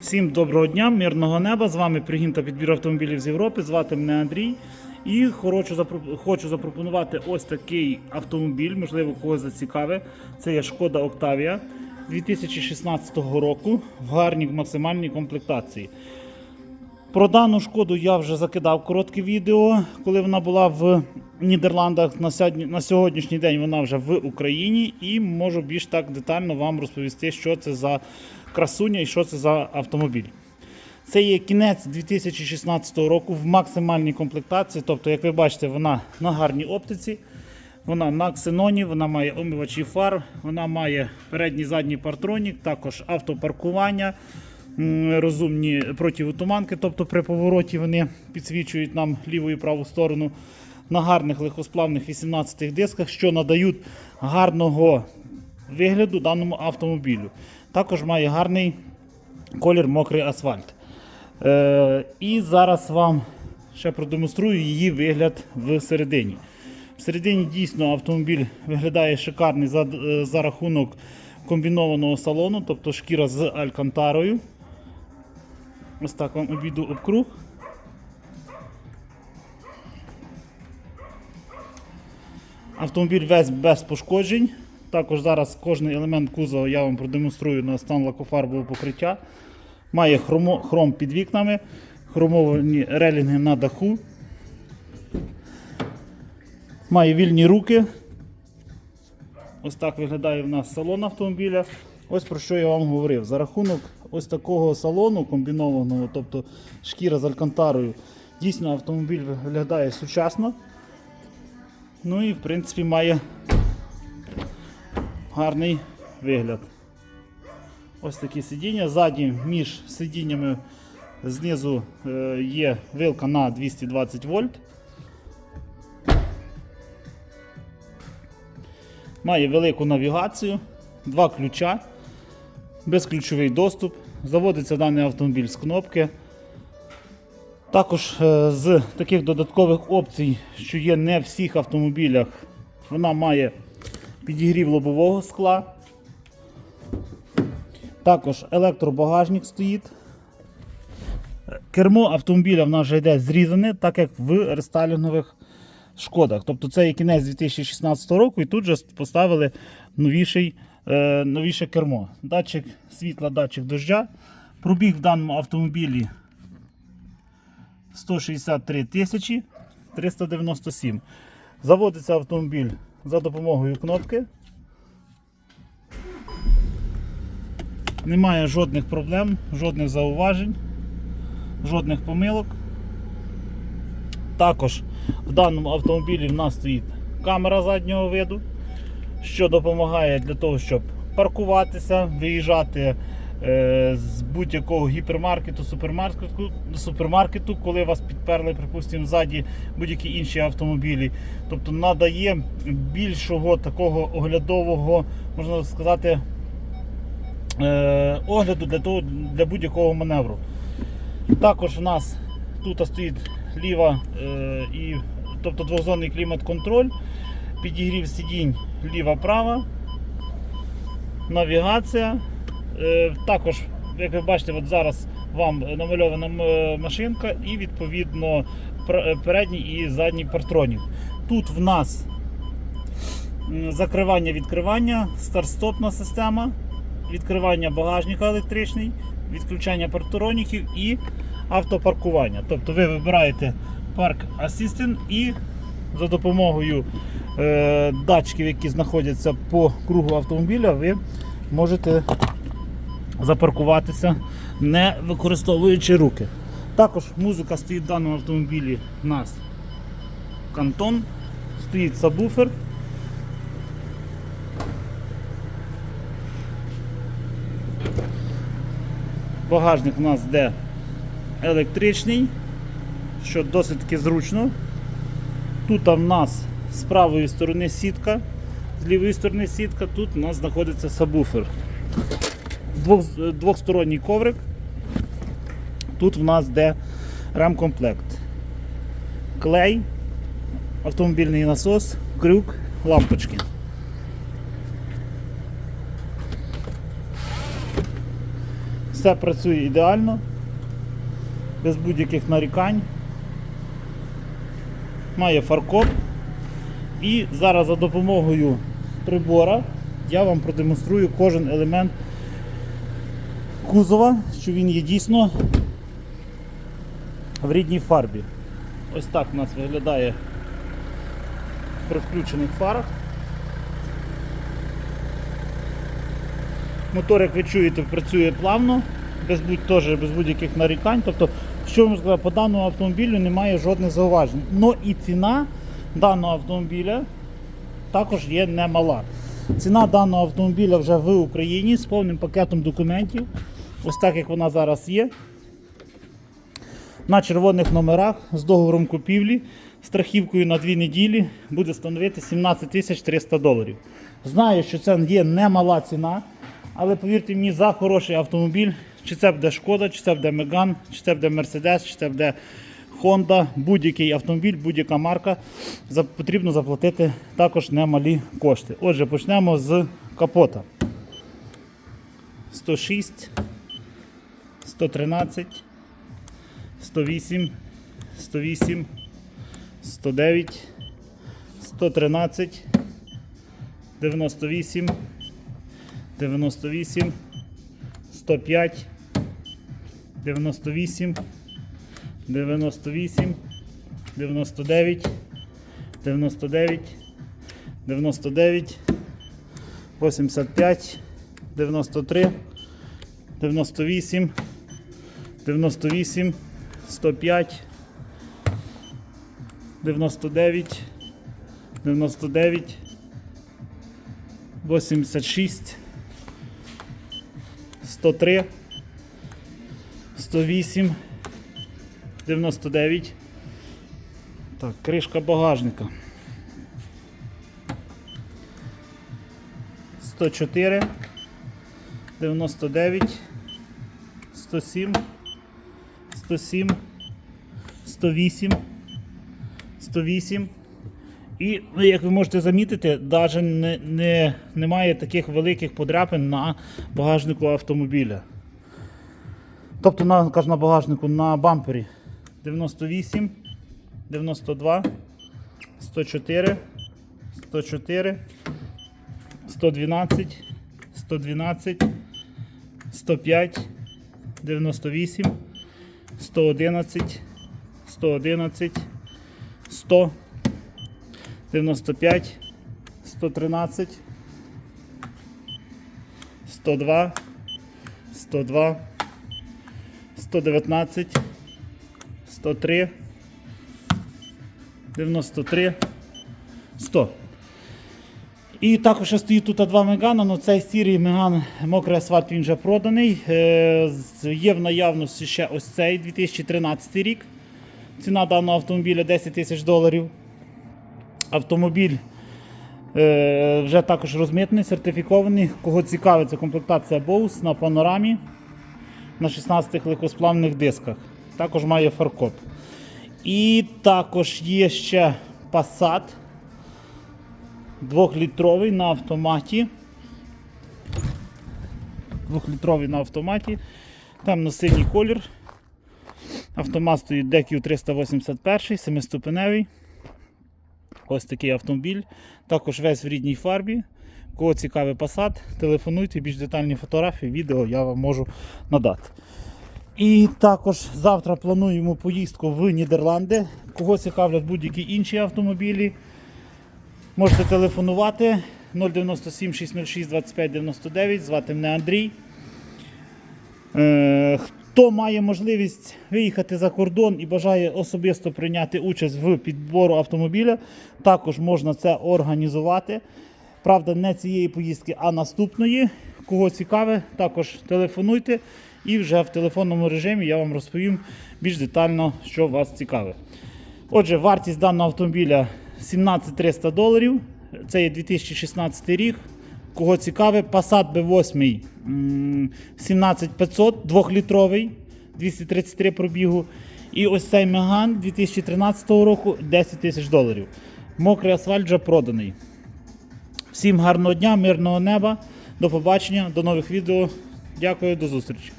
Всім доброго дня, мирного неба. З вами пригін та підбір автомобілів з Європи. Звати мене Андрій. І хочу, запро- хочу запропонувати ось такий автомобіль, можливо, когось зацікавить. Це є Шкода Октавія 2016 року в гарній максимальній комплектації. Про дану шкоду я вже закидав коротке відео, коли вона була в Нідерландах. На сьогоднішній день вона вже в Україні, і можу більш так детально вам розповісти, що це за красуня і що це за автомобіль. Це є кінець 2016 року в максимальній комплектації. Тобто, як ви бачите, вона на гарній оптиці, вона на ксеноні, вона має омивачі фар, вона має передній задній партронік, також автопаркування, розумні противотуманки, тобто при повороті вони підсвічують нам ліву і праву сторону на гарних легкосплавних 18 дисках, що надають гарного вигляду даному автомобілю. Також має гарний колір мокрий асфальт. Е, і зараз вам ще продемонструю її вигляд всередині. Всередині дійсно автомобіль виглядає шикарний за, е, за рахунок комбінованого салону, тобто шкіра з алькантарою. Ось так вам обійду обкруг. Автомобіль весь без пошкоджень. Також зараз кожний елемент кузова я вам продемонструю на стан лакофарбового покриття. Має хромо, хром під вікнами, хромовані релінги на даху. Має вільні руки. Ось так виглядає в нас салон автомобіля. Ось про що я вам говорив. За рахунок ось такого салону комбінованого, тобто шкіра з алькантарою, дійсно автомобіль виглядає сучасно. Ну і в принципі має гарний вигляд. Ось такі сидіння. Ззаді між сидіннями знизу е, є вилка на 220 вольт. Має велику навігацію, два ключа, безключовий доступ. Заводиться даний автомобіль з кнопки. Також е, з таких додаткових опцій, що є не в всіх автомобілях, вона має підігрів лобового скла. Також електробагажник стоїть. Кермо автомобіля в нас вже йде зрізане, так як в рестайлінгових шкодах. Тобто це є кінець 2016 року і тут же поставили новіший, е, новіше кермо. Датчик світла, датчик дождя. Пробіг в даному автомобілі 163 тисячі 397. Заводиться автомобіль за допомогою кнопки. Немає жодних проблем, жодних зауважень, жодних помилок. Також в даному автомобілі в нас стоїть камера заднього виду, що допомагає для того, щоб паркуватися, виїжджати з будь-якого гіпермаркету, супермаркету, супермаркету, коли вас підперли, припустимо, ззаді будь-які інші автомобілі. Тобто надає більшого такого оглядового, можна сказати, е, огляду для, того, для будь-якого маневру. Також в нас тут стоїть ліва е, і тобто двозонний клімат-контроль, підігрів сидінь ліва-права, навігація. Е, також, як ви бачите, от зараз вам намальована машинка і відповідно передній і задній партронік. Тут в нас закривання-відкривання, старт-стопна система, відкривання багажника електричний, відключання партроніків і автопаркування. Тобто ви вибираєте парк Assistant і за допомогою е, датчиків, які знаходяться по кругу автомобіля, ви можете запаркуватися, не використовуючи руки. Також музика стоїть в даному автомобілі у нас кантон, стоїть сабвуфер. Багажник у нас йде електричний, що досить таки зручно. Тут в нас з правої сторони сітка, з лівої сторони сітка, тут у нас знаходиться сабвуфер. Двох, двохсторонній коврик. Тут в нас йде ремкомплект. Клей, автомобільний насос, крюк, лампочки. Все працює ідеально, без будь-яких нарікань. Має фаркоп. І зараз за допомогою прибора я вам продемонструю кожен елемент кузова, що він є дійсно в рідній фарбі. Ось так у нас виглядає при включених фарах. Мотор, як ви чуєте, працює плавно, без, будь, теж без будь-яких нарікань. Тобто, що я сказати, по даному автомобілю немає жодних зауважень. Ну і ціна даного автомобіля також є немала. Ціна даного автомобіля вже в Україні з повним пакетом документів. Ось так як вона зараз є. На червоних номерах з договором купівлі, страхівкою на 2 неділі буде становити 17 тисяч 300 доларів. Знаю, що це є немала ціна, але повірте мені, за хороший автомобіль, чи це буде Шкода, чи це буде Меган, чи це буде Мерседес, чи це буде Honda, будь-який автомобіль, будь-яка марка, потрібно заплатити також немалі кошти. Отже, почнемо з капота. 106, 113, 108, 108, 109, 113, 98, 98, 105, 98, 98, 99, 99, 99, 85, 93, 98, 98, 105, 99, 99, 86, 103, 108, 99. Так, кришка багажника. 104, 99, 107, 107, 108, 108. І, ну, як ви можете замітити, навіть не, не, немає таких великих подряпин на багажнику автомобіля. Тобто на, кажу, на багажнику на бампері 98, 92, 104, 104, 112, 112, 105, 98, 111, 111, 100, 95, 113, 102, 102, 119, 103, 93, 100. І також ще стоїть тут два Мегана, але цей сірий Меган мокрий асфальт він вже проданий. Е, Є в наявності ще ось цей 2013 рік. Ціна даного автомобіля 10 тисяч доларів. Автомобіль е, вже також розмитний, сертифікований. Кого цікавить, це комплектація Bose на панорамі на 16 легкосплавних дисках. Також має фаркоп. І також є ще Passat Двохлітровий на автоматі. Двохлітровий на автоматі. Темно-синій колір. Автомат стоїть DQ 381, 7-ступеневий. Ось такий автомобіль. Також весь в рідній фарбі. Кого цікавий Passat, телефонуйте, більш детальні фотографії, відео я вам можу надати. І також завтра плануємо поїздку в Нідерланди. Кого цікавлять будь-які інші автомобілі, можете телефонувати 097 606 25 99. Звати мене Андрій. Е, Хто має можливість виїхати за кордон і бажає особисто прийняти участь в підбору автомобіля, також можна це організувати. Правда, не цієї поїздки, а наступної. Кого цікаве, також телефонуйте і вже в телефонному режимі я вам розповім більш детально, що вас цікавить. Отже, вартість даного автомобіля 17 300 доларів. Це є 2016 рік. Кого цікаве, Passat B8 м, 17500, 2-літровий, 233 пробігу. І ось цей Меган 2013 року 10 тисяч доларів. Мокрий асфальт вже проданий. Всім гарного дня, мирного неба. До побачення, до нових відео. Дякую, до зустрічі.